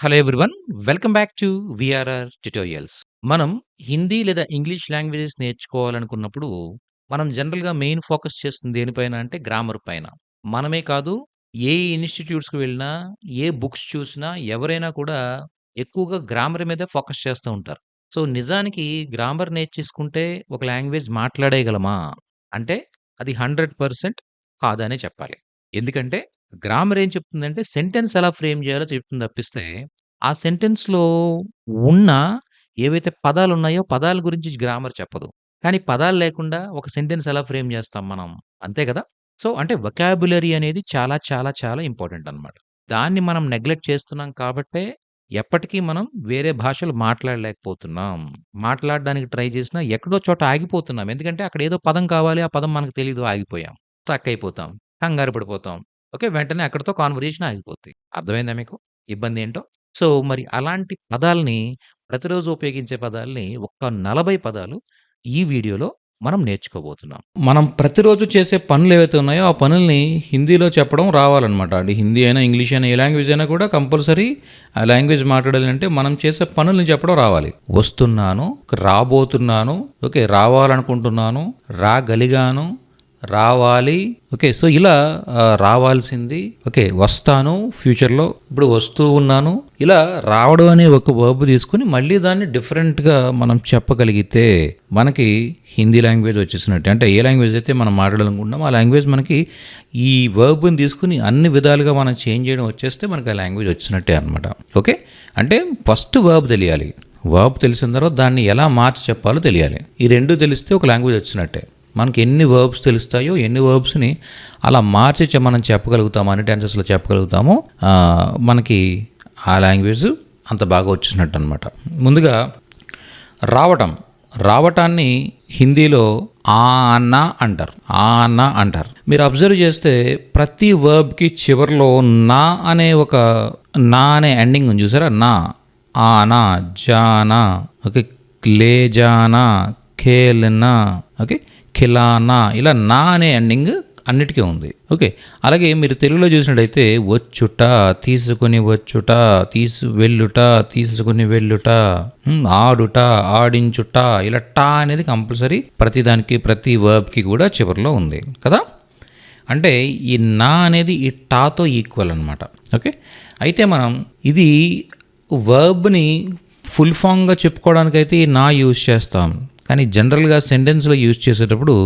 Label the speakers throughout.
Speaker 1: Hello everyone welcome back to VRR tutorials మనం హిందీ లేదా English languages నేర్చుకోవాలనుకున్నప్పుడు మనం జనరల్గా మెయిన్ ఫోకస్ చేస్తుంది దేనిపైన అంటే గ్రామర్ పైన. మనమే కాదు ఏ ఇన్స్టిట్యూట్స్కి వెళ్ళినా ఏ బుక్స్ చూసినా ఎవరైనా కూడా ఎక్కువగా గ్రామర్ మీద ఫోకస్ చేస్తూ ఉంటారు. సో నిజానికి గ్రామర్ నేర్చేసుకుంటే ఒక లాంగ్వేజ్ మాట్లాడేయగలమా? అంటే అది హండ్రెడ్ పర్సెంట్ కాదనే చెప్పాలి. ఎందుకంటే గ్రామర్ ఏం చెప్తుందంటే సెంటెన్స్ ఎలా ఫ్రేమ్ చేయాలో చెప్తుంది తప్పిస్తే ఆ సెంటెన్స్‌లో ఉన్న ఏవైతే పదాలున్నాయో పదాల గురించి గ్రామర్ చెప్పదు. కానీ పదాలు లేకుండా ఒక సెంటెన్స్ ఎలా ఫ్రేమ్ చేస్తాం మనం? అంతే కదా! సో, అంటే వొకాబులరీ అనేది చాలా చాలా చాలా ఇంపార్టెంట్ అనమాట. దాన్ని మనం నెగ్లెక్ట్ చేస్తున్నాం కాబట్టే ఎప్పటికీ మనం వేరే భాషలు మాట్లాడలేకపోతున్నాం. మాట్లాడడానికి ట్రై చేసినా ఎక్కడో చోట ఆగిపోతున్నాం. ఎందుకంటే అక్కడ ఏదో పదం కావాలి. ఆ పదం మనకు తెలీదు ఆగిపోయాం. స్ట్రక్ అయిపోతాం. కంగారు పడిపోతాం. ఓకే. వెంటనే అక్కడితో కాన్వర్జేషన్ ఆగిపోద్ది. అర్థమైందా మీకు? ఇబ్బందేంటో? సో, మరి అలాంటి పదాల్ని ప్రతిరోజు ఉపయోగించే పదాల్ని ఒక్క 40 పదాలు ఈ వీడియోలో మనం నేర్చుకోబోతున్నాం.
Speaker 2: మనం ప్రతిరోజు చేసే పనులేవైతే ఉన్నాయో, ఆ పనుల్ని హిందీలో చెప్పడం రావాలనమాట. అది హిందీ అయినా, ఇంగ్లీష్ అయినా, ఏ లాంగ్వేజ్ అయినా కూడా కంపల్సరీ ఆ లాంగ్వేజ్ మాట్లాడాలంటే మనం చేసే పనుల్ని చెప్పడం రావాలి. వస్తున్నాను, రాబోతున్నాను, ఓకే. రావాలనుకుంటున్నాను, రాగలిగాను, రావాలి. ఓకే. సో, ఇలా రావాల్సింది, ఓకే. వస్తాను ఫ్యూచర్‌లో, ఇప్పుడు వస్తూ ఉన్నాను. ఇలా రావడం అనే ఒక వర్బ్ తీసుకొని మళ్ళీ దాన్ని డిఫరెంట్‌గా మనం చెప్పగలిగితే మనకి హిందీ లాంగ్వేజ్ వచ్చేసినట్టు అంటే ఏ లాంగ్వేజ్ అయితే మనం మాట్లాడాలనుకుంటున్నామో ఆ లాంగ్వేజ్ మనకి ఈ వర్బ్‌ని తీసుకొని అన్ని విధాలుగా మనం చేంజ్ చేయడం వచ్చేస్తే మనకి ఆ లాంగ్వేజ్ వచ్చినట్టే అనమాట. ఓకే. అంటే ఫస్ట్ వర్బ్ తెలియాలి. వర్బ్ తెలిసిన తర్వాత దాన్ని ఎలా మార్చి చెప్పాలో తెలియాలి. ఈ రెండు తెలిస్తే ఒక లాంగ్వేజ్ వచ్చినట్టే. మనకి ఎన్ని వర్బ్స్ తెలుస్తాయో, ఎన్ని వర్బ్స్‌ని అలా మార్చి మనం చెప్పగలుగుతామో, అన్ని టెన్సెస్‌లో చెప్పగలుగుతామో మనకి ఆ లాంగ్వేజ్ అంత బాగా వచ్చినట్టు అనమాట. ముందుగా రావటం. రావటాన్ని హిందీలో ఆనా అంటారు. ఆనా అంటారు. మీరు అబ్జర్వ్ చేస్తే ప్రతి వర్బ్‌కి చివరిలో నా అనే ఒక నా అనే ఎండింగ్ ఉంది చూసారా? నా, ఆనా, జానా, ఓకే. లే జానా, ఖేల్నా, ఓకే. ఖిలానా ఇలా నా అనే ఎండింగ్ అన్నిటికీ ఉంది. ఓకే. అలాగే మీరు తెలుగులో చూసినట్టయితే వచ్చుట, తీసుకుని వచ్చుట, తీసు వెళ్ళుట, తీసుకుని వెళ్ళుట, ఆడుట, ఆడించుట ఇలా టా అనేది కంపల్సరీ ప్రతి దానికి ప్రతి వర్బ్‌కి కూడా చివరిలో ఉంది. కదా! అంటే ఈ నా అనేది ఈ టాతో ఈక్వల్ అనమాట. ఓకే. అయితే మనం ఇది వర్బ్‌ని ఫుల్ ఫామ్గా చెప్పుకోవడానికైతే ఈ నా యూజ్ చేస్తాం. కానీ జనరల్‌గా సెంటెన్స్‌లో యూజ్ చేసేటప్పుడు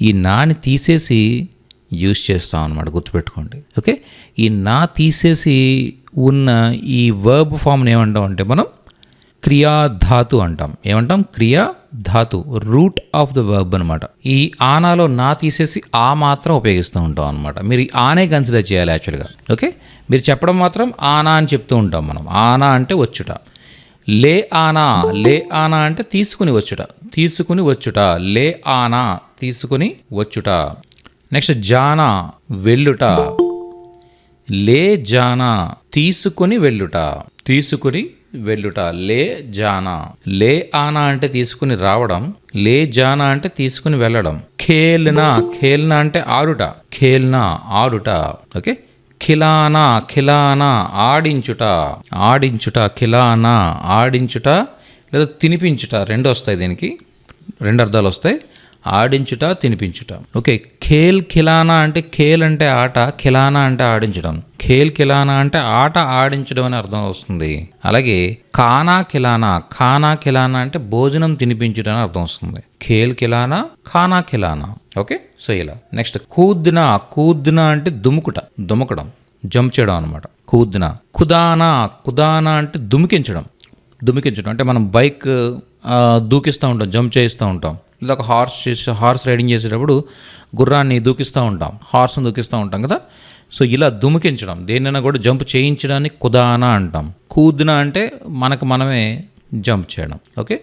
Speaker 2: ఈ నాని తీసేసి యూజ్ చేస్తాం అనమాట గుర్తుపెట్టుకోండి. ఓకే. ఈ నా తీసేసి ఉన్న ఈ వర్బ్ ఫామ్ని ఏమంటాం అంటే మనం క్రియాధాతు అంటాం. ఏమంటాం? క్రియా ధాతు. రూట్ ఆఫ్ ద వర్బ్ అనమాట. ఈ ఆనాలో నా తీసేసి ఆ మాత్రం ఉపయోగిస్తూ ఉంటాం అనమాట. మీరు ఆనే కన్సిడర్ చేయాలి యాక్చువల్‌గా. ఓకే. మీరు చెప్పడం మాత్రం ఆనా అని చెప్తూ ఉంటాం మనం. ఆనా అంటే వచ్చుట. లే ఆనా, లే ఆనా అంటే తీసుకుని వచ్చుట. తీసుకుని వచ్చుట. లే ఆనా తీసుకుని వచ్చుట. నెక్స్ట్ జానా వెళ్ళుట. లే జానా తీసుకుని వెళ్ళుట. తీసుకుని వెళ్ళుట. లే జానా. లే ఆనా అంటే తీసుకుని రావడం. లే జానా అంటే తీసుకుని వెళ్ళడం. ఖేల్నా, ఖేల్నా అంటే ఆడుట. ఖేల్నా ఆడుట. ఓకే. ఖిలానా, ఖిలానా ఆడించుట. ఆడించుట. ఖిలానా ఆడించుట లేదా తినిపించుట రెండు వస్తాయి దీనికి. రెండు అర్థాలు వస్తాయి. ఆడించుట, తినిపించుట. ఓకే. ఖేల్ ఖిలానా అంటే ఖేల్ అంటే ఆట, ఖిలానా అంటే ఆడించడం. ఖేల్ ఖిలానా అంటే ఆట ఆడించడం అని అర్థం వస్తుంది. అలాగే ఖానా ఖిలానా, ఖానా ఖిలానా అంటే భోజనం తినిపించడం అని అర్థం వస్తుంది. ఖేల్ ఖిలానా, ఖానా ఖిలానా. ఓకే. సో, ఇలా. నెక్స్ట్ కూద్నా, కూద్నా అంటే దుముకుట, దుమకడం, జంప్ చేయడం అనమాట. కూద్నా. కుదానా కుదానా అంటే దుమికించడం. దుమికించడం అంటే మనం బైక్ దూకిస్తూ ఉంటాం, జంప్ చేయిస్తూ ఉంటాం. లేదా ఒక హార్స్ చేసి హార్స్ రైడింగ్ చేసేటప్పుడు గుర్రాన్ని దూకిస్తూ ఉంటాం. హార్స్‌ని దూకిస్తూ ఉంటాం కదా! సో, ఇలా దుమికించడం. దేన్నైనా కూడా జంప్ చేయించడాన్ని కుదానా అంటాం. కూద్నా అంటే మనకు మనమే జంప్ చేయడం. ఓకే.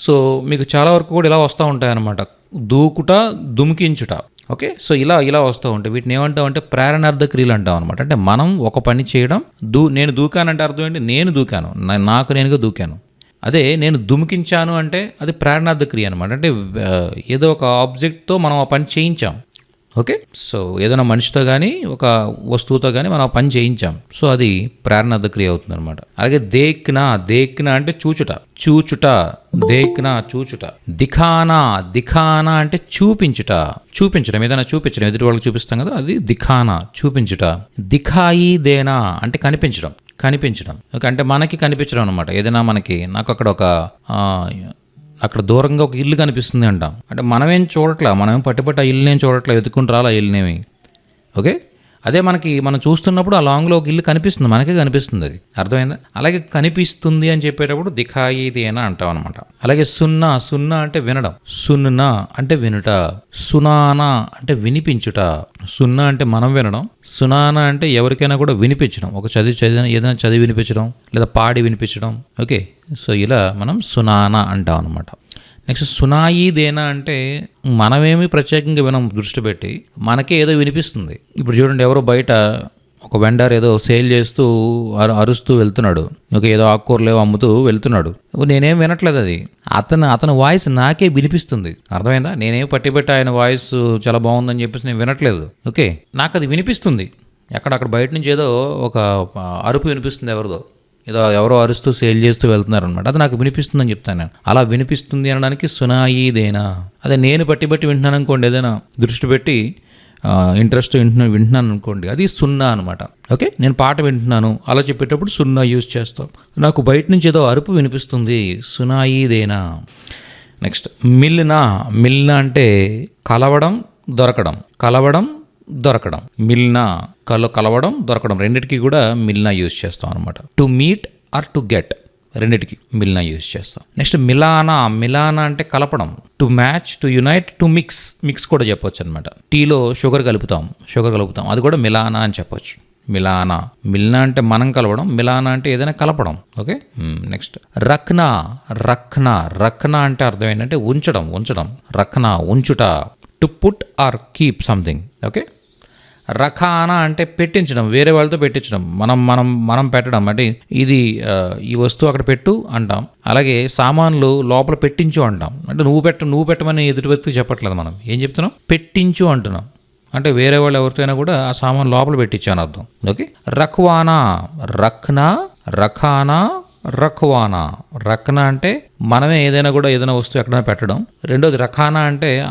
Speaker 2: సో, మీకు చాలా వరకు కూడా ఇలా వస్తూ ఉంటాయన్నమాట. దూకుట, దుమికించుట. ఓకే. సో, ఇలా ఇలా వస్తూ ఉంటాయి. వీటిని ఏమంటాం అంటే ప్రేరణార్థ క్రియలు అంటాం అనమాట. అంటే మనం ఒక పని చేయడం దూ నేను దూకానంటే అర్థం ఏంటి? నేను దూకాను. నాకు నేనుగా దూకాను. అదే నేను దుమికించాను అంటే అది ప్రేరణార్థ క్రియ అనమాట. అంటే ఏదో ఒక ఆబ్జెక్ట్‌తో మనం ఆ పని చేయించాం. ఓకే? సో ఏదైనా మనిషితో కానీ ఒక వస్తువుతో కానీ మనం ఆ పని చేయించాం. సో అది ప్రేరణ క్రియ అవుతుంది అనమాట అలాగే దేక్నా దేక్నా అంటే చూచుట. చూచుట దేక్నా చూచుట. దిఖానా దిఖానా అంటే చూపించుట. చూపించడం ఏదైనా చూపించడం ఎదుటి వాళ్ళకి చూపిస్తాం కదా అది దిఖానా చూపించుట. దిఖాయి దేనా అంటే కనిపించడం కనిపించడం. ఓకే అంటే మనకి కనిపించడం అనమాట ఏదైనా మనకి నాకు అక్కడ ఒక అక్కడ దూరంగా ఒక ఇల్లు కనిపిస్తుంది అంట అంటే మనమేం చూడట్లా? మనమేం పట్టి పట్టి ఆ ఇల్లునేం చూడట్లా? వెతుక్కుంటూ రాలా ఇల్లునేమి ఓకే? అదే మనకి మనం చూస్తున్నప్పుడు ఆ లాంగ్లో ఒక ఇల్లు కనిపిస్తుంది. మనకే కనిపిస్తుంది అది. అర్థమైందా? అలాగే కనిపిస్తుంది అని చెప్పేటప్పుడు దిఖాయి దేనా అంటాం అనమాట అలాగే సున్నా సున్నా అంటే వినడం. సున్నా అంటే వినుట. సునానా అంటే వినిపించుట. సున్నా అంటే మనం వినడం. సునానా అంటే ఎవరికైనా కూడా వినిపించడం. ఒక చదివి చదివిన ఏదైనా చదివి వినిపించడం లేదా పాడి వినిపించడం. ఓకే? సో ఇలా మనం సునానా అంటాం అనమాట నెక్స్ట్ సునాయి దేనా అంటే మనమేమి ప్రత్యేకంగా వినం దృష్టి పెట్టి మనకే ఏదో వినిపిస్తుంది. ఇప్పుడు చూడండి ఎవరో బయట ఒక వెండర్ ఏదో సేల్ చేస్తూ అరు- అరుస్తూ వెళ్తున్నాడు. ఒక ఏదో ఆకుకూరలు అమ్ముతూ వెళ్తున్నాడు. నేనేం వినట్లేదు అది. అతను అతని వాయిస్ నాకే వినిపిస్తుంది. అర్థమైందా? నేనేం పట్టి పెట్టి ఆయన వాయిస్ చాలా బాగుందని చెప్పేసి నేను వినట్లేదు. ఓకే నాకు అది వినిపిస్తుంది. ఎక్కడ అక్కడ బయట నుంచి ఏదో ఒక అరుపు వినిపిస్తుంది ఎవరిదో. ఏదో ఎవరో అరుస్తూ సేల్ చేస్తూ వెళ్తున్నారు అనమాట అది నాకు వినిపిస్తుందని చెప్తాను నేను. అలా వినిపిస్తుంది అనడానికి సునాయిదేనా? అదే నేను పట్టి బట్టి వింటున్నాను అనుకోండి ఏదైనా దృష్టి పెట్టి ఇంట్రెస్ట్ వింటున్నా వింటున్నాను అనుకోండి అది సున్నా అనమాట. ఓకే? నేను పాట వింటున్నాను అలా చెప్పేటప్పుడు సున్నా యూజ్ చేస్తాం. నాకు బయట నుంచి ఏదో అరుపు వినిపిస్తుంది సునాయిదేనా? నెక్స్ట్ మిల్నా. మిల్నా అంటే కలవడం దొరకడం. కలవడం దొరకడం. మిల్నా కల కలవడం దొరకడం. రెండిటికి కూడా మిల్నా యూజ్ చేస్తాం అనమాట to meet or to get రెండిటికి మిల్నా యూజ్ చేస్తాం. నెక్స్ట్ మిలానా మిలానా అంటే కలపడం. To match to unite to mix mix కూడా చెప్పొచ్చు అనమాట టీలో షుగర్ కలుపుతాం షుగర్ కలుపుతాం. అది కూడా మిలానా అని చెప్పొచ్చు. మిలానా మిల్నా అంటే మనం కలవడం మిలానా అంటే ఏదైనా కలపడం. ఓకే? నెక్స్ట్. రక్నా రక్నా రక్నా అంటే అర్థం ఏంటంటే ఉంచడం ఉంచడం. రక్నా ఉంచుట. To put or keep something okay రఖానా అంటే పెట్టించడం వేరే వాళ్ళతో పెట్టించడం మనం మనం మనం పెట్టడం. అంటే ఇది ఈ వస్తువు అక్కడ పెట్టు అంటాం. అలాగే సామాన్లు లోపల పెట్టించు అంటాం. అంటే నువ్వు పెట్ట నువ్వు పెట్టమని ఎదుటి వ్యక్తికి చెప్పట్లేదు మనం. ఏం చెప్తున్నాం? పెట్టించు అంటున్నాం. అంటే వేరే వాళ్ళు ఎవరితోనైనా కూడా ఆ సామాన్ లోపల పెట్టించాను అర్థం. ఓకే? రఖ్వానా రఖ్నా రఖానా రఖ్వానా. రఖ్నా అంటే మనమే ఏదైనా కూడా ఏదైనా వస్తువు ఎక్కడైనా పెట్టడం. రెండోది రఖానా అంటే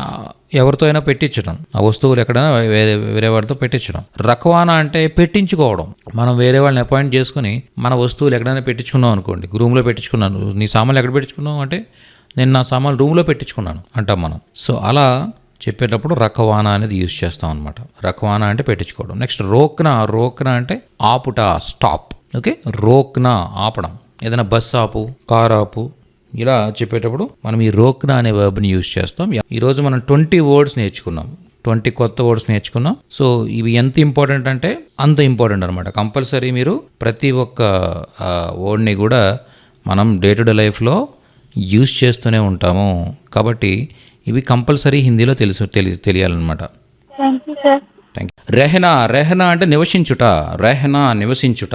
Speaker 2: ఎవరితో అయినా పెట్టించడం. ఆ వస్తువులు ఎక్కడైనా వేరే వేరే వాడితో పెట్టించడం. రఖవానా అంటే పెట్టించుకోవడం. మనం వేరే వాళ్ళని అపాయింట్ చేసుకుని మన వస్తువులు ఎక్కడైనా పెట్టించుకున్నాం అనుకోండి. రూమ్లో పెట్టించుకున్నాను. నీ సామాన్లు ఎక్కడ పెట్టించుకున్నావు అంటే నేను నా సామాన్లు రూమ్లో పెట్టించుకున్నాను అంటాం మనం. సో అలా చెప్పేటప్పుడు రఖవానా అనేది యూజ్ చేస్తాం అనమాట రకవానా అంటే పెట్టించుకోవడం. నెక్స్ట్ రోక్నా. రోక్నా అంటే ఆపుట స్టాప్. ఓకే? రోక్నా ఆపడం. ఏదైనా బస్ ఆపు కార్ ఆపు ఇలా చెప్పేటప్పుడు మనం ఈ రోక్నా అనే వర్బ్ని యూజ్ చేస్తాం. ఈరోజు మనం ట్వంటీ వర్డ్స్ నేర్చుకున్నాం. ట్వంటీ కొత్త వర్డ్స్ నేర్చుకున్నాం. సో ఇవి ఎంత ఇంపార్టెంట్ అంటే అంత ఇంపార్టెంట్ అనమాట కంపల్సరీ మీరు ప్రతి ఒక్క వర్డ్ని కూడా మనం డే టు డే లైఫ్లో యూజ్ చేస్తూనే ఉంటాము. కాబట్టి ఇవి కంపల్సరీ హిందీలో తెలుసు తెలి తెలియాలన్నమాట.
Speaker 3: థ్యాంక్ యూ
Speaker 2: రెహనా రెహనా అంటే నివసించుట. రెహనా నివసించుట.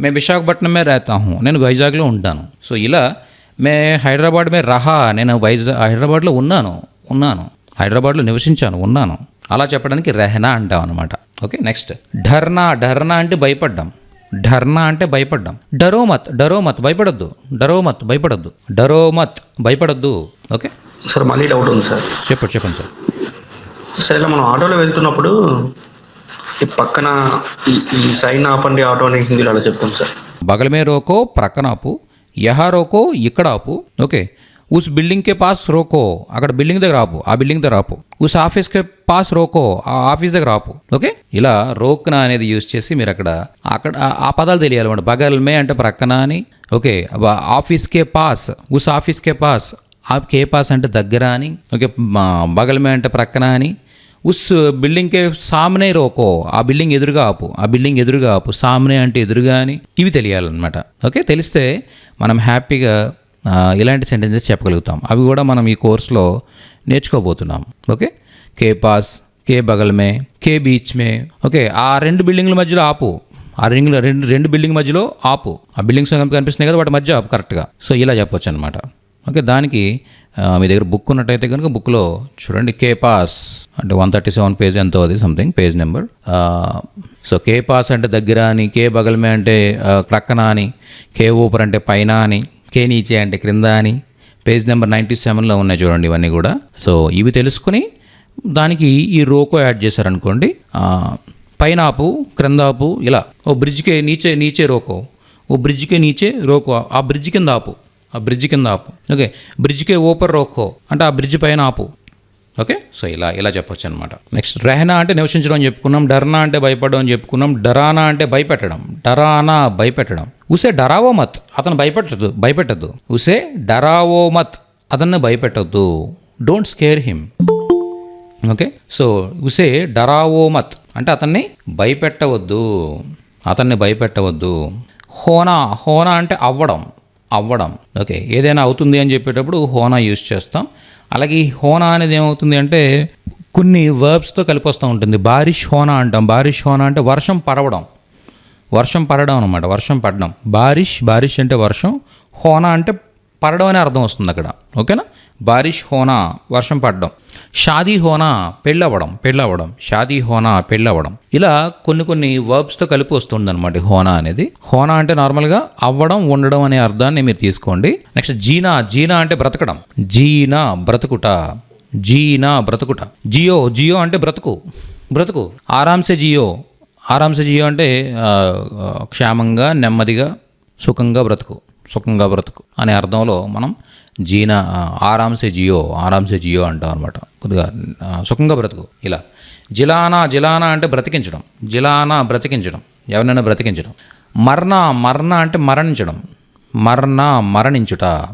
Speaker 2: మే విశాఖపట్నమే రేతాహు నేను వైజాగ్లో ఉంటాను. సో ఇలా మే హైదరాబాద్ మే రహా. నేను వైజాగ్ హైదరాబాద్లో ఉన్నాను. ఉన్నాను. హైదరాబాద్లో నివసించాను. ఉన్నాను. అలా చెప్పడానికి రెహనా అంటాం అనమాట ఓకే నెక్స్ట్ ఢర్నా ఢర్నా అంటే భయపడ్డాం. ఢర్నా అంటే భయపడ్డాం. డరోమత్ డరోమత్ భయపడద్దు. డరోమత్ భయపడద్దు. డరోమత్ భయపడద్దు. ఓకే
Speaker 4: సార్ మళ్ళీ డౌట్ ఉంది సార్
Speaker 2: చెప్పండి చెప్పండి సార్
Speaker 4: సార్ ఇలా మనం ఆటోలో వెళ్తున్నప్పుడు ఈ పక్కన ఈ ఈ సైన్ ఆపండి ఆటో అని హిందీలో అలా చెప్తాం సార్
Speaker 2: बगल में रोको ప్రక్కన ఆపు యహా రోకో ఇక్కడ ఆపు ఓకే ఉస్ బిల్డింగ్ కే పాస్ రోకో అక్కడ బిల్డింగ్ దగ్గర ఆపు ఆ బిల్డింగ్ దగ్గర ఆపు ఉస్ ఆఫీస్ కే పాస్ రోకో ఆ ఆఫీస్ దగ్గర ఆపు ఓకే ఇలా రోక్నా అనేది యూజ్ చేసి మీరు అక్కడ అక్కడ ఆ- ఆ పదాలు తెలియాలి బగల్ మే అంటే ప్రక్కన అని ఓకే అబ్బా ఆఫీస్ కే పాస్ ఉస్ ఆఫీస్ కే పాస్ ఆ కే పాస్ అంటే దగ్గర అని ఓకే మా బగల్ మే అంటే ప్రక్కన అని ఉస్ బిల్డింగ్ కే సామ్నే రోకో ఆ బిల్డింగ్ ఎదురుగా ఆపు ఆ బిల్డింగ్ ఎదురుగా ఆపు సామ్నే అంటే ఎదురుగా అని ఇవి తెలియాలన్నమాట. ఓకే? తెలిస్తే మనం హ్యాపీగా ఇలాంటి సెంటెన్సెస్ చెప్పగలుగుతాం. అవి కూడా మనం ఈ కోర్సులో నేర్చుకోబోతున్నాం. ఓకే? కే పాస్ కే బగల్ మే కే బీచ్ మే. ఓకే? ఆ రెండు బిల్డింగ్ల మధ్యలో ఆపు. ఆ రింగ్ రెండు రెండు బిల్డింగ్ మధ్యలో ఆపు. ఆ బిల్డింగ్స్ కనిపిస్తున్నాయి కదా వాటి మధ్య ఆపు కరెక్ట్గా. సో ఇలా చెప్పొచ్చు అనమాట ఓకే? దానికి మీ దగ్గర బుక్ ఉన్నట్టయితే కనుక బుక్లో చూడండి కే పాస్ అంటే వన్ థర్టీ సెవెన్ పేజ్ ఎంతో అది సంథింగ్ పేజ్ నెంబర్ సో కే పాస్ అంటే దగ్గర అని కే బగల్మే అంటే క్రక్కన ప్రక్కన అని కే ఊపర్ అంటే పైన అని కే నీచే అంటే క్రింద అని పేజ్ నెంబర్ నైంటీ సెవెన్లో ఉన్నాయి చూడండి ఇవన్నీ కూడా. సో ఇవి తెలుసుకుని దానికి ఈ రోకో యాడ్ చేశారనుకోండి పైన ఆపు క్రింద ఆపు ఇలా. ఓ బ్రిడ్జ్కే నీచే నీచే రోకో ఓ బ్రిడ్జ్కే నీచే రోకో ఆ బ్రిడ్జ్ కింద ఆపు ఆ బ్రిడ్జ్ కింద ఆపు. ఓకే? బ్రిడ్జ్కే ఓపర్ రోకో అంటే ఆ బ్రిడ్జ్ పైన ఆపు. ఓకే? సో ఇలా ఇలా చెప్పొచ్చు అనమాట నెక్స్ట్ రెహనా అంటే నివసించడం అని చెప్పుకున్నాం డర్నా అంటే భయపడడం అని చెప్పుకున్నాం డరానా అంటే భయపెట్టడం డరానా భయపెట్టడం. ఉసే డరావో మత్ అతను భయపెట్టదు భయపెట్టద్దు ఉసే డరావో మత్ అతన్ని భయపెట్టద్దు don't scare him okay? So ఉసే డరావో మత్ అంటే అతన్ని భయపెట్టవద్దు. అతన్ని భయపెట్టవద్దు. హోనా హోనా అంటే అవ్వడం. అవ్వడం. ఓకే ఏదైనా అవుతుంది అని చెప్పేటప్పుడు హోనా యూస్ చేస్తాం. అలాగే ఈ హోనా అనేది ఏమవుతుంది అంటే కొన్ని వర్బ్స్తో కలిపి వస్తూ ఉంటుంది. బారిష్ హోనా అంటాం. బారిష్ హోనా అంటే వర్షం పడవడం. వర్షం పడడం అనమాట వర్షం పడడం. బారిష్ బారిష్ అంటే వర్షం. హోనా అంటే పడడం అనే అర్థం వస్తుంది అక్కడ. ఓకేనా? బారిష్ హోనా వర్షం పడడం. షాదీ హోనా పెళ్ళవడం పెళ్ళవడం షాదీ హోనా పెళ్ళవడం ఇలా కొన్ని కొన్ని వర్బ్స్తో కలిపి వస్తుంది అనమాట హోనా అనేది. హోనా అంటే నార్మల్గా అవ్వడం ఉండడం అనే అర్థాన్ని మీరు తీసుకోండి. నెక్స్ట్ జీనా జీనా అంటే బ్రతకడం. జీనా బ్రతుకుట. జీనా బ్రతుకుట. జియో జియో అంటే బ్రతుకు. బ్రతుకు. ఆరాంసే జియో. ఆరాంసే జియో అంటే క్షేమంగా నెమ్మదిగా సుఖంగా బ్రతుకు. సుఖంగా బ్రతుకు అనే అర్థంలో మనం జీనా ఆరామ్సే ఆరాంసే జియో ఆరాంసే జియో అంటాం అనమాట కొద్దిగా సుఖంగా బ్రతుకు ఇలా. జిలానా జిలానా అంటే బ్రతికించడం. జిలానా బ్రతికించడం. ఎవరినైనా బ్రతికించడం. మర్ణ మర్ణ అంటే మరణించడం. మర్ణ మరణించుట.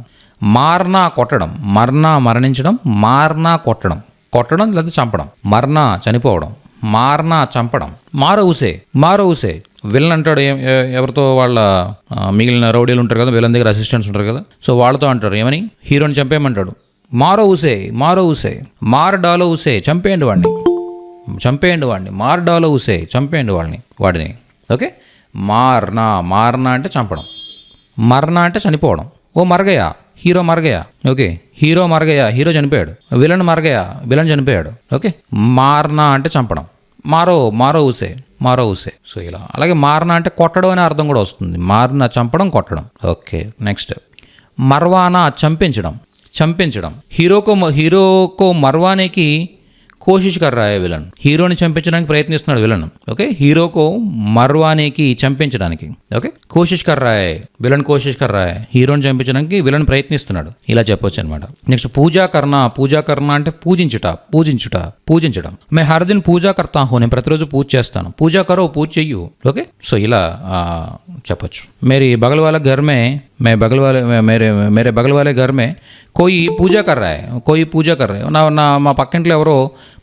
Speaker 2: మార్నా కొట్టడం. మర్ణ మరణించడం. మార్నా కొట్టడం. కొట్టడం లేదా చంపడం. మర్ణ చనిపోవడం. మార్నా చంపడం. మారో ఊసే మారో ఊసే. విలన్ అంటాడు ఏం- ఎవరితో వాళ్ళ మిగిలిన రౌడీలు ఉంటారు కదా విలన్ దగ్గర అసిస్టెంట్స్ ఉంటారు కదా. సో వాళ్ళతో అంటారు ఏమని? హీరోని చంపేయమంటాడు. మారో ఊసే మారో ఊసే మార్ డాలో ఊసే చంపేయండి వాడిని చంపేయండి వాడిని మార్ డాలో ఊసే చంపేయండి వాడిని వాడిని. ఓకే? మార్నా మార్నా అంటే చంపడం. మర్నా అంటే చనిపోవడం. ఓ మరగయా హీరో మరగయా ఓకే? హీరో మరగయా హీరో చనిపోయాడు. విలన్ మరగయా విలన్ చనిపోయాడు. ఓకే? మార్నా అంటే చంపడం. మారో మారో ఊసే మారో ఊసే. సో ఇలా. అలాగే మారన అంటే కొట్టడం అనే అర్థం కూడా వస్తుంది. మారిన చంపడం కొట్టడం. Okay next. మర్వానా చంపించడం. చంపించడం. హీరోకో హీరోకో మర్వానేకి కోషిష్ కర్ రా హై విలన్ హీరోని చంపించడానికి ప్రయత్నిస్తున్నాడు విలన్ ఓకే హీరోకు మర్వానేకి చంపించడానికి ఓకే కోషిష్ కర్ రా హై విలన్ కోషిష్ కర్ రా హై హీరోని చంపించడానికి విలన్ ప్రయత్నిస్తున్నాడు ఇలా చెప్పొచ్చు అనమాట నెక్స్ట్ పూజా కర్ణ పూజా కర్ణ అంటే పూజించుట పూజించుట పూజించడం మే హర్ దిన్ పూజా కర్తా హో నేను ప్రతిరోజు పూజ చేస్తాను పూజా కరో పూజ చెయ్యు ఓకే సో ఇలా ఆ, చెప్పొచ్చు మేరీ బగల్ వాళ్ళ घर में मैं बगल वाले मैं- मेरे मेरे बगल वाले घर में कोई పూజ कर रहा है कोई పూజ कर रहा है నా నా మా పక్కింట్లో ఎవరో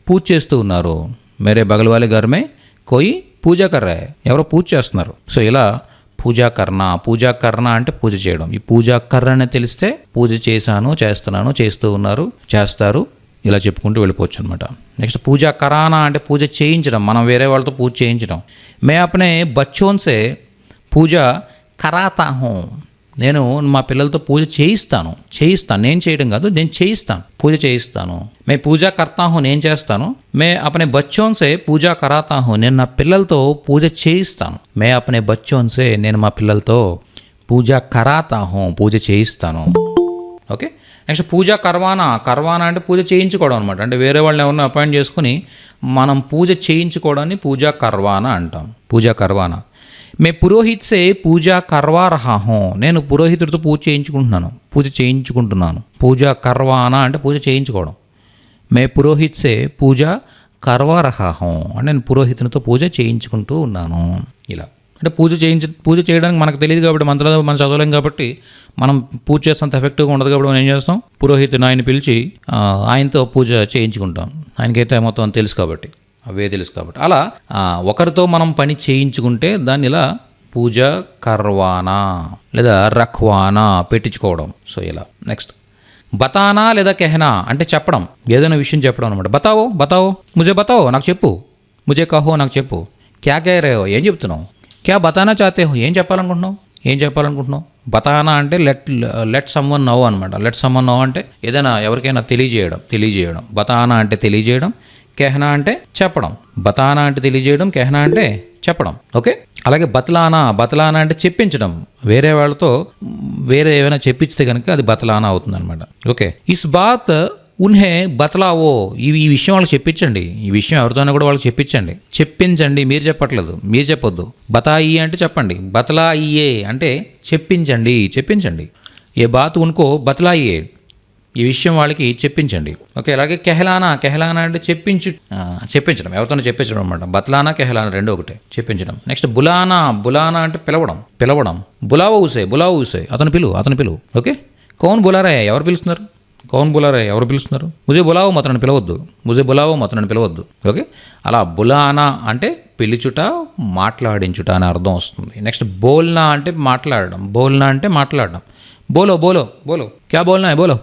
Speaker 2: పూజ చేస్తూ ఉన్నారు. మేరే బగల్వాలి గారమే కోయి పూజ కర్ర. ఎవరో పూజ చేస్తున్నారు. సో ఇలా పూజా కర్ణ పూజా కర్ణ అంటే పూజ చేయడం. ఈ పూజా కర్ర అని తెలిస్తే పూజ చేశాను చేస్తున్నాను చేస్తూ ఉన్నారు చేస్తారు. ఇలా చెప్పుకుంటూ వెళ్ళిపోవచ్చు అనమాట నెక్స్ట్ పూజా కరానా అంటే పూజ చేయించడం. మనం వేరే వాళ్ళతో పూజ చేయించడం. మే అప్నే బచ్చోన్సే పూజ కరాతాహం. నేను మా పిల్లలతో పూజ చేయిస్తాను చేయిస్తాను. నేను చేయడం కాదు నేను చేయిస్తాను. పూజ చేయిస్తాను. మే పూజ కర్తా హూ నేను చేస్తాను. మే అపనే బచ్చోన్సే పూజ కరాతా హూ నేను నా పిల్లలతో పూజ చేయిస్తాను. మే అపనే బచ్చోన్సే నేను మా పిల్లలతో పూజ కరాతా హూ పూజ చేయిస్తాను. ఓకే? నెక్స్ట్ పూజ కర్వానా కర్వానా అంటే పూజ చేయించుకోవడం అనమాట అంటే వేరే వాళ్ళని ఎవరిని అపాయింట్ చేసుకుని మనం పూజ చేయించుకోవడాన్ని పూజా కర్వానా అంటాం. పూజా కర్వానా మే పురోహిత్ సే పూజా కర్వా రహా హో. నేను పురోహితుడితో పూజ చేయించుకుంటున్నాను. పూజ చేయించుకుంటున్నాను. పూజా కర్వానా అంటే పూజ చేయించుకోవడం. మే పురోహిత్ సే పూజ కర్వా రహా హో అంటే నేను పురోహితునితో పూజ చేయించుకుంటూ ఉన్నాను. ఇలా. అంటే పూజ చేయించ పూజ చేయడానికి మనకు తెలియదు కాబట్టి మంత్రాలు మనం చదవలేం కాబట్టి మనం పూజ చేసేంత ఎఫెక్టివ్గా ఉండదు కాబట్టి మనం ఏం చేస్తాం? పురోహితుని ఆయన పిలిచి ఆయనతో పూజ చేయించుకుంటాం. ఆయనకైతే మొత్తం తెలుసు కాబట్టి. అవే తెలుసు కాబట్టి. అలా ఒకరితో మనం పని చేయించుకుంటే దాన్ని ఇలా పూజ కర్వానా లేదా రఖ్వానా పెట్టించుకోవడం. సో ఇలా. నెక్స్ట్ బతానా లేదా కెహనా అంటే చెప్పడం. ఏదైనా విషయం చెప్పడం అనమాట బతావో? బతావో? ముజే బతావో? నాకు చెప్పు. ముజే కహో? నాకు చెప్పు. క్యా క్యా రేవో ఏం చెప్తున్నావు? క్యా బతానా చాతే హో? ఏం చెప్పాలనుకుంటున్నావు? ఏం చెప్పాలనుకుంటున్నావు? బతానా అంటే లెట్ లెట్ సమ్వన్ నవ్ అనమాట లెట్ సమ్వన్ నవ్ అంటే ఏదైనా ఎవరికైనా తెలియజేయడం తెలియజేయడం. బతానా అంటే తెలియజేయడం. కెహనా అంటే చెప్పడం. బతానా అంటే తెలియజేయడం కెహనా అంటే చెప్పడం. ఓకే? అలాగే బతలానా బతలానా అంటే చెప్పించడం. వేరే వాళ్ళతో వేరే ఏమైనా చెప్పించితే కనుక అది బతలానా అవుతుంది అనమాట ఓకే? ఇస్ బాత్ ఉన్హే బతలావో? ఇవి ఈ విషయం వాళ్ళకి చెప్పించండి. ఈ విషయం ఎవరితోనే కూడా వాళ్ళకి చెప్పించండి. చెప్పించండి మీరు చెప్పట్లేదు. మీరు చెప్పొద్దు. బతాయి అంటే చెప్పండి. బతలాయియే అంటే చెప్పించండి చెప్పించండి. ఏ బాత్ ఉనుకో బతలాయియే. ఈ విషయం వాళ్ళకి చెప్పించండి. ఓకే అలాగే కెహలానా కెహలానా అంటే చెప్పించు చెప్పించడం ఎవరితోనో చెప్పించడం అనమాట బత్లానా కెహలానా రెండు ఒకటే చెప్పించడం. నెక్స్ట్ బులానా బులానా అంటే పిలవడం పిలవడం. బులావ ఊసే బులావ ఊసే అతను పిలువు అతను పిలువు. ఓకే కౌన్ బులారాయ ఎవరు పిలుస్తున్నారు? కౌన్ బులారా ఎవరు పిలుస్తున్నారు? ముజే బులావో అతను పిలవద్దు ముజే బులావో అతను పిలవద్దు. ఓకే అలా బులానా అంటే పిలుచుట మాట్లాడించుట అని అర్థం వస్తుంది. నెక్స్ట్ బోల్నా అంటే మాట్లాడడం బోల్నా అంటే మాట్లాడడం. బోలో బోలో బోలో. క్యా బోల్నా బోలో?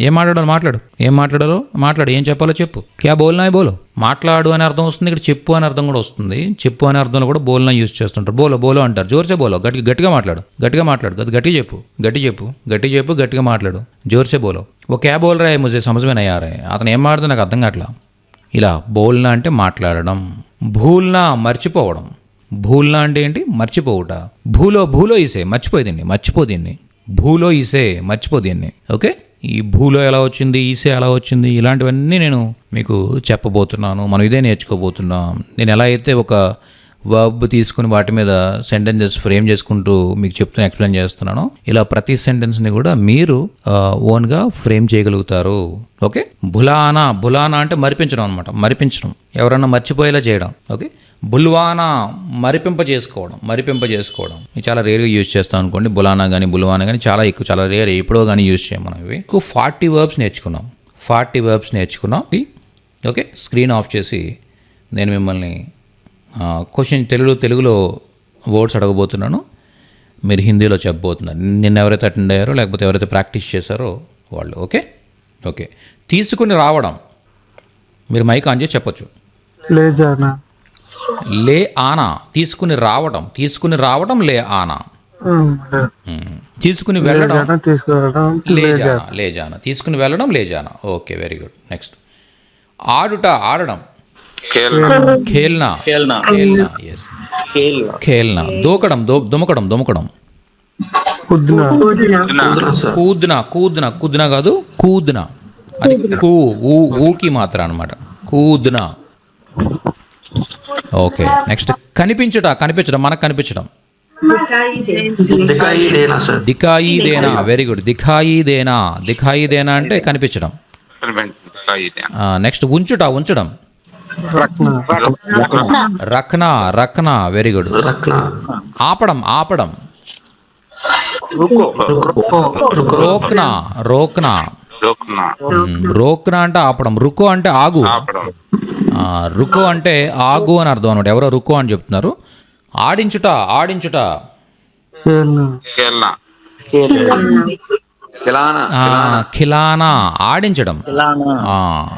Speaker 2: ఏం మాట్లాడాలో మాట్లాడు. ఏం మాట్లాడాలో మాట్లాడు. ఏం చెప్పాలో చెప్పు. క్యా బోల్నా బోలో? మాట్లాడు అనే అర్థం వస్తుంది. ఇక్కడ చెప్పు అనే అర్థం కూడా వస్తుంది. చెప్పు అనే అర్థంలో కూడా బోల్నా యూజ్ చేస్తుంటారు. బోలో బోలో అంటారు. జోర్సే బోలో. గట్టి గట్టిగా మాట్లాడు. గట్టిగా మాట్లాడు. గది గట్టి చెప్పు. గట్టి చెప్పు. గట్టి చెప్పు గట్టిగా మాట్లాడు. జోర్సే బోలో. ఓ క్యా బోల్ రాయ్ ముజే? సమజమైన అయ్యారే అతను ఏం మాట్లాడుతుంది నాకు అర్థం కావట్లా. ఇలా బోల్నా అంటే మాట్లాడడం. భూల్నా మర్చిపోవడం. భూల్నా అంటే ఏంటి? మర్చిపోవుట. భూలో భూలో ఇసే మర్చిపోయి దీన్ని. మర్చిపో దీన్ని. భూలో ఇసే మర్చిపో దీన్ని. ఓకే? ఈ భూలో ఎలా వచ్చింది ఈసే ఎలా వచ్చింది ఇలాంటివన్నీ నేను మీకు చెప్పబోతున్నాను. మనం ఇదే నేర్చుకోబోతున్నాం. నేను ఎలా అయితే ఒక వర్బ్ తీసుకుని వాటి మీద సెంటెన్సెస్ ఫ్రేమ్ చేసుకుంటూ మీకు చెప్తూ ఎక్స్ప్లెయిన్ చేస్తున్నాను ఇలా ప్రతి సెంటెన్స్ని కూడా మీరు ఓన్గా ఫ్రేమ్ చేయగలుగుతారు. ఓకే? బులానా బులానా అంటే మరిపించడం అనమాట మరిపించడం. ఎవరన్నా మర్చిపోయేలా చేయడం. ఓకే? బుల్వానా మరిపింప చేసుకోవడం మరిపింప చేసుకోవడం చాలా రేర్గా యూజ్ చేస్తాం అనుకోండి. బులానా కానీ బుల్వానా కానీ చాలా ఎక్కువ చాలా రేర్ ఎప్పుడో కానీ యూజ్ చేయం మనం ఇవి. ఎక్కువ ఫార్టీ వర్బ్స్ నేర్చుకున్నాం. ఫార్టీ వర్బ్స్ నేర్చుకున్నాం. ఓకే స్క్రీన్ ఆఫ్ చేసి నేను మిమ్మల్ని క్వశ్చన్ తెలుగు తెలుగులో వర్డ్స్ అడగబోతున్నాను. మీరు హిందీలో చెప్పబోతున్నారు. నిన్న ఎవరైతే అటెండ్ అయ్యారో లేకపోతే ఎవరైతే ప్రాక్టీస్ చేశారో వాళ్ళు ఓకే? ఓకే. తీసుకుని రావడం. మీరు మైక్ ఆన్ చేసి చెప్పచ్చు.
Speaker 3: లేదు
Speaker 2: లే ఆనా తీసుకుని రావడం తీసుకుని రావడం లే ఆనా. తీసుకుని వెళ్ళడం లేజానా లేజానా తీసుకుని వెళ్ళడం లేజానా ఓకే వెరీ గుడ్. నెక్స్ట్. ఆడుట ఆడడం. ఖేల్నా. ఖేల్నా. దూకడం దుమకడం దుమకడం. కూద్నా. కూద్నా. కూద్నా కాదు కూద్నా. అది కూ ఊకి మాత్రం అనమాట కూద్నా. ఓకే నెక్స్ట్ కనిపించుట కనిపించడం మనకు కనిపించడం.
Speaker 4: దికాయి డేనా సార్?
Speaker 2: దికాయి దేనా వెరీ గుడ్ దికాయి దేనా దికాయి దేనా అంటే కనిపించడం నెక్స్ట్ ఉంచుట ఉంచడం.
Speaker 3: రక్న.
Speaker 2: రక్నా రక్నా వెరీ గుడ్
Speaker 4: రక్న.
Speaker 2: ఆపడం ఆపడం.
Speaker 4: రుకో.
Speaker 2: రోక్నా రోక్నా. రోక్నా. అంటే ఆపడం రుకో అంటే ఆగు. రుకో అంటే ఆగు అని అర్థం అనమాట ఎవరో రుకో అని చెప్తున్నారు. ఆడించుట ఆడించుట. ఖిలానా. ఆడించడం. ఆ,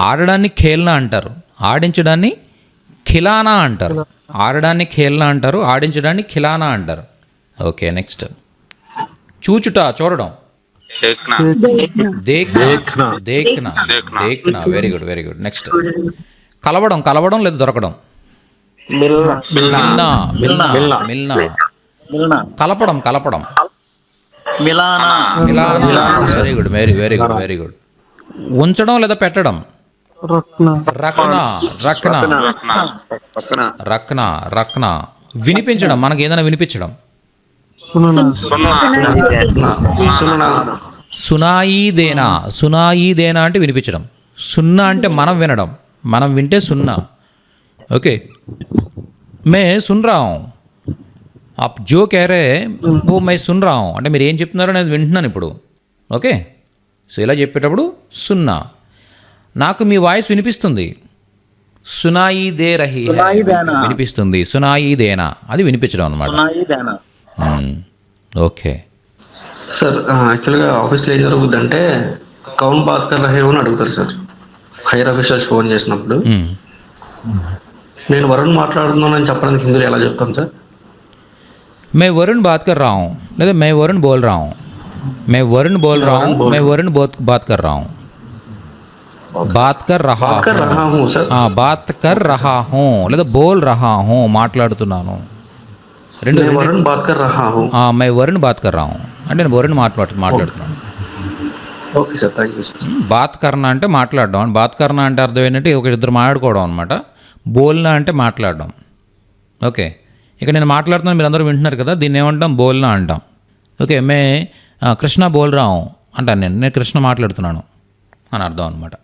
Speaker 2: ఆడడాన్ని ఖేల్నా అంటారు. ఆడించడాన్ని ఖిలానా అంటారు. ఆడడాన్ని ఖేల్నా అంటారు. ఆడించడాన్ని ఖిలానా అంటారు. Okay next. చూచుట చూడడం. దేఖ్నా దేఖ్నా దేఖ్నా very good very good next కలవడం కలవడం లేదా దొరకడం. మిల్నా. మిల్నా. మిల్నా. కలపడం కలపడం. మిలానా. Very good very very good very good ఉంచడం లేదా పెట్టడం?
Speaker 3: రక్న.
Speaker 2: రక్న రక్న. రక్న. రక్న. వినిపించడం మనకి ఏదైనా వినిపించడం. సునాయిదేనా. సునాయిదేనా అంటే వినిపించడం. సున్నా అంటే మనం వినడం. మనం వింటే సున్నా. ఓకే. మే సున్ ఆ జో కేరే ఓ మై సున్ అంటే మీరు ఏం చెప్తున్నారో నేను వింటున్నాను ఇప్పుడు. ఓకే. సో ఇలా చెప్పేటప్పుడు సున్నా. నాకు మీ వాయిస్ వినిపిస్తుంది. సునాయి దే రహి వినిపిస్తుంది. సునాయిదేనా. అది వినిపించడం అనమాట ఓకే.
Speaker 4: సార్ యాక్చువల్గా ఆఫీస్లో ఏం జరుగుద్ది అంటే కౌన్ భాస్కర్ రహీమ్ అని అడుగుతారు సార్. హైర్ అఫీషియల్స్ ఫోన్ చేసినప్పుడు. నేను వరుణ్ మాట్లాడుతున్నానని చెప్పడానికి హిందువులు ఎలా చెప్తాను సార్?
Speaker 2: మే వరుణ్ భాస్కర్ రావు. లేదా మే వరుణ్ బోల్ రావు. మే వరుణ్ బోల్ రావు మే వరుణ్
Speaker 4: బోత్ భాస్కర్
Speaker 2: రావు.
Speaker 4: బాత్కర్ హూం
Speaker 2: రహా రహా హూం లేదా బోల్ రహా హూం మాట్లాడుతున్నాను. రెండు
Speaker 4: వరుణ్ కర్ రహా హూ
Speaker 2: ఆ, మై వరుణ్ బాత్ కర్ హూ అంటే నేను వరుణ్ మాట్లాడు మాట్లాడుతున్నాను.
Speaker 4: Okay sir thank you
Speaker 2: sir bath కర్ణ అంటే మాట్లాడడం. అని బాత్ కర్ణ అంటే అర్థం ఏంటంటే ఒక ఇద్దరు మాట్లాడుకోవడం అనమాట బోల్నా అంటే మాట్లాడడం. ఓకే. ఇక నేను మాట్లాడుతున్నాను మీరు అందరూ వింటున్నారు కదా దీన్ని ఏమంటాం? బోల్నా అంటాం. ఓకే మే ఆ, కృష్ణ బోల్ రావు అంటాను నేను. నేను కృష్ణ మాట్లాడుతున్నాను అని అర్థం అనమాట